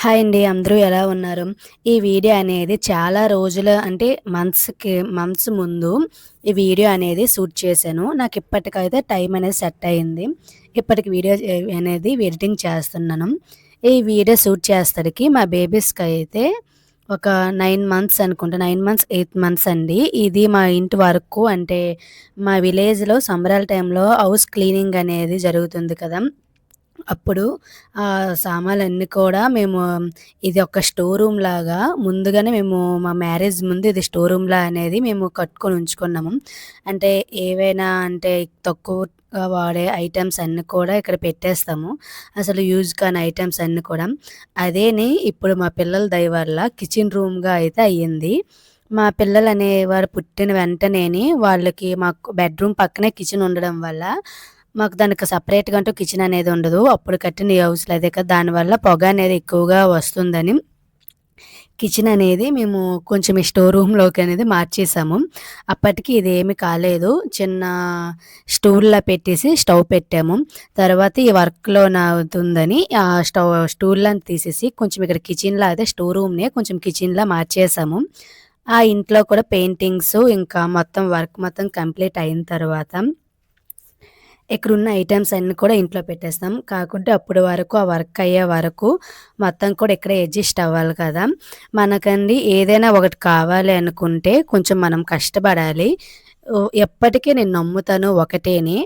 Hi అండి అందరూ ఎలా ఉన్నారు? ఈ వీడియో అనేది చాలా రోజుల అంటే మంత్స్కి మంత్స్ ముందు ఈ వీడియో అనేది షూట్ చేశాను. నాకు ఇప్పటికైతే టైం అనేది సెట్ అయింది. ఇప్పటికి వీడియో అనేది ఎడిటింగ్ చేస్తున్నాను. ఈ వీడియో షూట్ చేస్తాడికి మా బేబీస్కి అయితే ఒక నైన్ మంత్స్ అనుకుంటా నైన్ మంత్స్ ఎయిత్ మంత్స్ అండి. ఇది మా ఇంటి వరకు అంటే మా విలేజ్లో సంబరాల టైంలో హౌస్ క్లీనింగ్ అనేది జరుగుతుంది కదా. అప్పుడు ఆ సామాన్లన్నీ కూడా మేము ఇది ఒక స్టోర్ రూమ్ లాగా ముందుగానే మేము మా మ్యారేజ్ ముందు ఇది స్టోర్ రూమ్‌లా అనేది మేము కట్టుకొని ఉంచుకున్నాము. అంటే ఏవైనా అంటే తక్కువ వాడే ఐటమ్స్ అన్నీ కూడా ఇక్కడ పెట్టేస్తాము. అసలు యూజ్ కాని ఐటమ్స్ అన్నీ కూడా. అదేని ఇప్పుడు మా పిల్లల దయ వల్ల కిచెన్ రూమ్‌గా అయితే అయ్యింది. మా పిల్లలు అనేవారు పుట్టిన వెంటనే వాళ్ళకి మాకు బెడ్‌రూమ్ పక్కనే కిచెన్ ఉండడం వల్ల మాకు దానికి సపరేట్గా అంటూ కిచెన్ అనేది ఉండదు. అప్పుడు కట్టిన ఈ హౌస్‌లో అదే కదా! దానివల్ల పొగ అనేది ఎక్కువగా వస్తుందని కిచెన్ అనేది మేము కొంచెం ఈ స్టోర్ రూమ్‌లోకి అనేది మార్చేసాము. అప్పటికి ఇది ఏమి కాలేదు. చిన్న స్టూల్‌లా పెట్టేసి స్టవ్ పెట్టాము. తర్వాత ఈ వర్క్లో అవుతుందని ఆ స్టవ్ స్టూల్లా తీసేసి కొంచెం ఇక్కడ కిచెన్‌లా అదే స్టోర్ రూమ్‌నే కొంచెం కిచెన్‌లా మార్చేసాము. ఆ ఇంట్లో కూడా పెయింటింగ్స్ ఇంకా మొత్తం వర్క్ మొత్తం కంప్లీట్ అయిన తర్వాత ఇక్కడున్న ఐటమ్స్ అన్నీ కూడా ఇంట్లో పెట్టేస్తాం. కాకుంటే అప్పుడు వరకు ఆ వర్క్ అయ్యే వరకు మొత్తం కూడా ఇక్కడే అడ్జస్ట్ అవ్వాలి కదా! మనకండి ఏదైనా ఒకటి కావాలి అనుకుంటే కొంచెం మనం కష్టపడాలి. ఎప్పటికీ నేను నమ్ముతాను ఒకటేని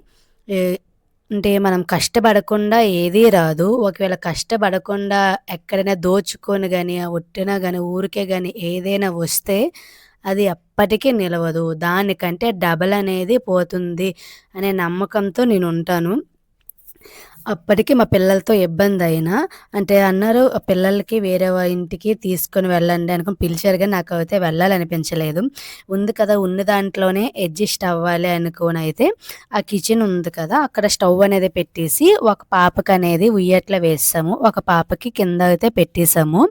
అంటే మనం కష్టపడకుండా ఏదీ రాదు. ఒకవేళ కష్టపడకుండా ఎక్కడైనా దోచుకొని కానీ ఒట్టినా కానీ ఊరికే కానీ ఏదైనా వస్తే అది ఎప్పటికీ నిలవదు. దానికంటే డబల్ అనేది పోతుంది అనే నమ్మకంతో నేను ఉంటాను అప్పటికి మా పిల్లలతో ఇబ్బంది అయినా అంటే అన్నారు పిల్లలకి వేరే ఇంటికి తీసుకొని వెళ్ళండి అనుకుని పిలిచారు కానీ నాకు అయితే వెళ్ళాలనిపించలేదు. ఉంది కదా! ఉన్న దాంట్లోనే అడ్జస్ట్ అవ్వాలి అనుకోనైతే ఆ కిచెన్ ఉంది కదా! అక్కడ స్టవ్ అనేది పెట్టేసి ఒక పాపకనేది ఉయ్యట్ల వేసాము ఒక పాపకి కింద అయితే పెట్టేసాము.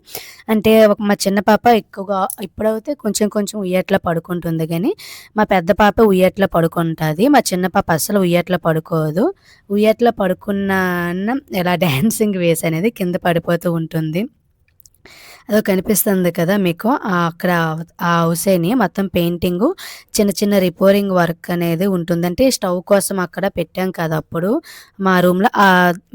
అంటే ఒక మా చిన్న పాప ఎక్కువగా ఇప్పుడైతే కొంచెం కొంచెం ఉయ్యట్ల పడుకుంటుంది కానీ మా పెద్ద పాప ఉయ్యట్ల పడుకుంటుంది మా చిన్న పాప అసలు ఉయ్యట్ల పడుకోదు. ఉయ్యట్ల పడుకున్న అన్నం ఎలా డ్యాన్సింగ్ వేసి అనేది కింద పడిపోతూ ఉంటుంది. అదో కనిపిస్తుంది కదా మీకు అక్కడ ఆ హౌసేని మొత్తం పెయింటింగు చిన్న చిన్న రిపోరింగ్ వర్క్ అనేది ఉంటుంది. అంటే స్టవ్ కోసం అక్కడ పెట్టాం కదా! అప్పుడు మా రూమ్‌లో ఆ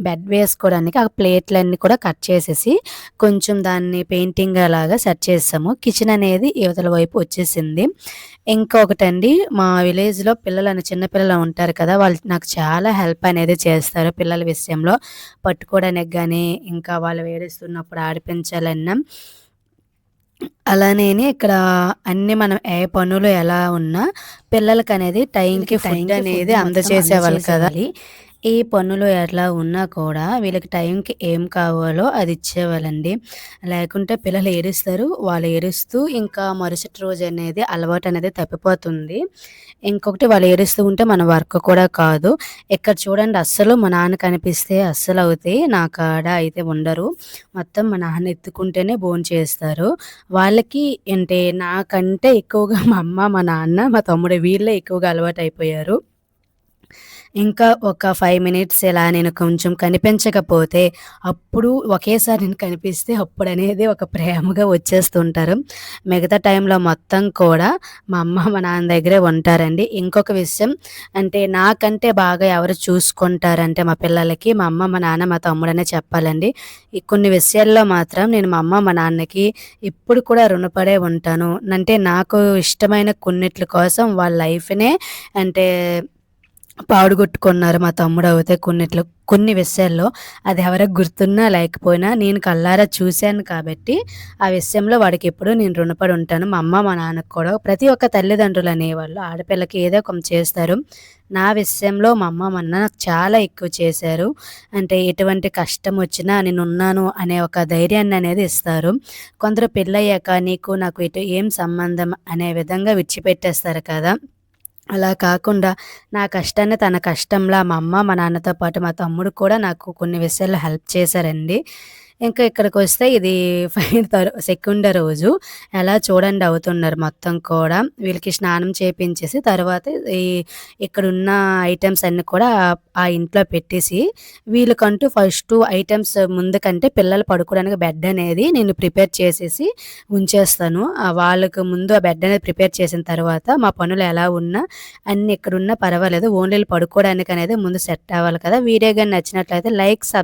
బెడ్ వేసుకోవడానికి ఆ ప్లేట్‌లన్నీ కూడా కట్ చేసేసి కొంచెం దాన్ని పెయింటింగ్ అలాగా సెట్ చేసాము. కిచెన్ అనేది ఇవతల వైపు వచ్చేసింది. ఇంకొకటండి మా విలేజ్‌లో పిల్లలు చిన్న పిల్లలు ఉంటారు కదా! వాళ్ళు నాకు చాలా హెల్ప్ అనేది చేస్తారు పిల్లల విషయంలో. పట్టుకోవడానికి కానీ ఇంకా వాళ్ళు వేడిస్తున్నప్పుడు ఆడిపించాలన్నా అలానేని ఇక్కడ అన్నీ మనం ఏ పనులు ఎలా ఉన్నా పిల్లలకనేది టైంకి ఫుడ్ అనేది అందజేసేవాళ్ళు కదా! ఈ పనులు ఎట్లా ఉన్నా కూడా వీళ్ళకి టైంకి ఏం కావాలో అది ఇచ్చేవాళ్ళండి. లేకుంటే పిల్లలు ఏడుస్తారు. వాళ్ళు ఏడుస్తూ ఇంకా మరుసటి రోజు అనేది అలవాటు అనేది తప్పిపోతుంది. ఇంకొకటి వాళ్ళు ఏడుస్తూ ఉంటే మన వర్క్ కూడా కాదు. ఇక్కడ చూడండి అస్సలు మా నాన్న కనిపిస్తే అస్సలు అవుతాయి. నా కాడ అయితే ఉండరు. మొత్తం మా నాన్న ఎత్తుకుంటేనే భోంచేస్తారు. వాళ్ళకి అంటే నాకంటే ఎక్కువగా మా అమ్మ, మా నాన్న, మా తమ్ముడు వీళ్ళే ఎక్కువగా అలవాటు అయిపోయారు ఇంకా ఒక ఫైవ్ మినిట్స్ ఇలా నేను కొంచెం కనిపించకపోతే అప్పుడు ఒకేసారి నేను కనిపిస్తే అప్పుడనేది ఒక ప్రేమగా వచ్చేస్తుంటారు. మిగతా టైంలో మొత్తం కూడా మా అమ్మ, మా నాన్న దగ్గరే ఉంటారండి. ఇంకొక విషయం అంటే నాకంటే బాగా ఎవరు చూసుకుంటారంటే మా పిల్లలకి మా అమ్మ, మా నాన్న, మా తమ్ముడనే చెప్పాలండి. ఈ కొన్ని విషయాల్లో మాత్రం నేను మా అమ్మ, మా నాన్నకి ఇప్పుడు కూడా రుణపడే ఉంటాను. అంటే నాకు ఇష్టమైన కొన్నిట్ల కోసం వాళ్ళ లైఫ్‌నే అంటే పాడుగొట్టుకున్నారు మా తమ్ముడు అయితే కొన్నిట్లో కొన్ని విషయాల్లో అది ఎవరికి గుర్తున్నా లేకపోయినా నేను కళ్ళారా చూశాను కాబట్టి ఆ విషయంలో వాడికి ఎప్పుడూ నేను రుణపడి ఉంటాను. మా అమ్మ, మా నాన్నకు కూడా ప్రతి ఒక్క తల్లిదండ్రులు అనేవాళ్ళు ఆడపిల్లకి ఏదో ఒక చేస్తారు. నా విషయంలో మా అమ్మ, మా అన్న నాకు చాలా ఎక్కువ చేశారు. అంటే ఎటువంటి కష్టం వచ్చినా నేను ఉన్నాను అనే ఒక ధైర్యాన్ని అనేది ఇస్తారు. కొందరు పెళ్ళయ్యాక నీకు నాకు ఎటు ఏం సంబంధం అనే విధంగా విడిచిపెట్టేస్తారు కదా! అలా కాకుండా నా కష్టాన్ని తన కష్టంలా మా అమ్మ, మా నాన్నతో పాటు మా తమ్ముడు కూడా నాకు కొన్ని విషయాల్లో హెల్ప్ చేశారండి. ఇంకా ఇక్కడికి వస్తే ఇది ఫైన్ సెకండ్ రోజు ఎలా చూడండి అవుతున్నారు మొత్తం కూడా. వీళ్ళకి స్నానం చేపించేసి తర్వాత ఈ ఇక్కడున్న ఐటమ్స్ అన్నీ కూడా ఆ ఇంట్లో పెట్టేసి వీళ్ళకంటూ ఫస్ట్ ఐటమ్స్ ముందు కంటే పిల్లలు పడుకోవడానికి బెడ్ అనేది నేను ప్రిపేర్ చేసేసి ఉంచేస్తాను. వాళ్ళకు ముందు ఆ బెడ్ అనేది ప్రిపేర్ చేసిన తర్వాత మా పనులు ఎలా ఉన్నా అన్ని ఎక్కడున్నా పర్వాలేదు. ఓన్లీ పడుకోవడానికి అనేది ముందు సెట్ అవ్వాలి కదా! వీడియో కానీ నచ్చినట్లయితే లైక్, సబ్స్